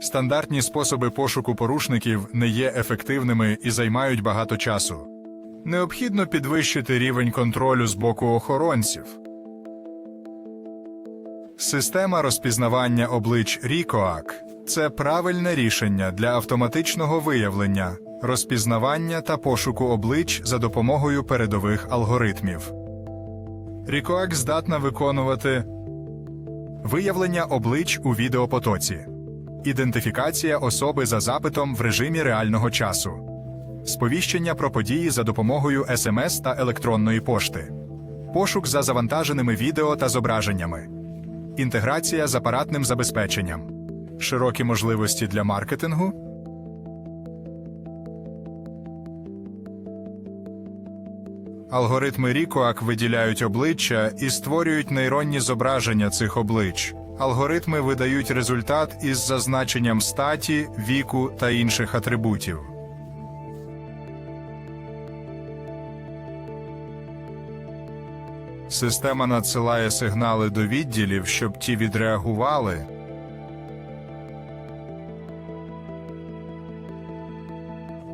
Стандартні способи пошуку порушників не є ефективними і займають багато часу. Необхідно підвищити рівень контролю з боку охоронців. Система розпізнавання облич RICOAC – це правильне рішення для автоматичного виявлення, розпізнавання та пошуку облич за допомогою передових алгоритмів. RICOAC здатна виконувати виявлення облич у відеопотоці, ідентифікація особи за запитом в режимі реального часу, сповіщення про події за допомогою СМС та електронної пошти, пошук за завантаженими відео та зображеннями, інтеграція з апаратним забезпеченням, широкі можливості для маркетингу. Алгоритми RICOAC виділяють обличчя і створюють нейронні зображення цих облич. Алгоритми видають результат із зазначенням статі, віку та інших атрибутів. Система надсилає сигнали до відділів, щоб ті відреагували.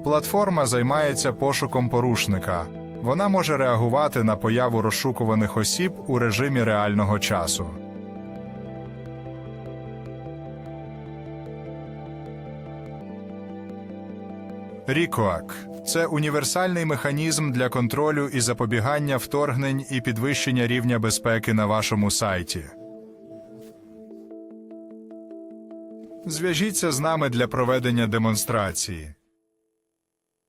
Платформа займається пошуком порушника. Вона може реагувати на появу розшукуваних осіб у режимі реального часу. RICOAC – це універсальний механізм для контролю і запобігання вторгнень і підвищення рівня безпеки на вашому сайті. Зв'яжіться з нами для проведення демонстрації.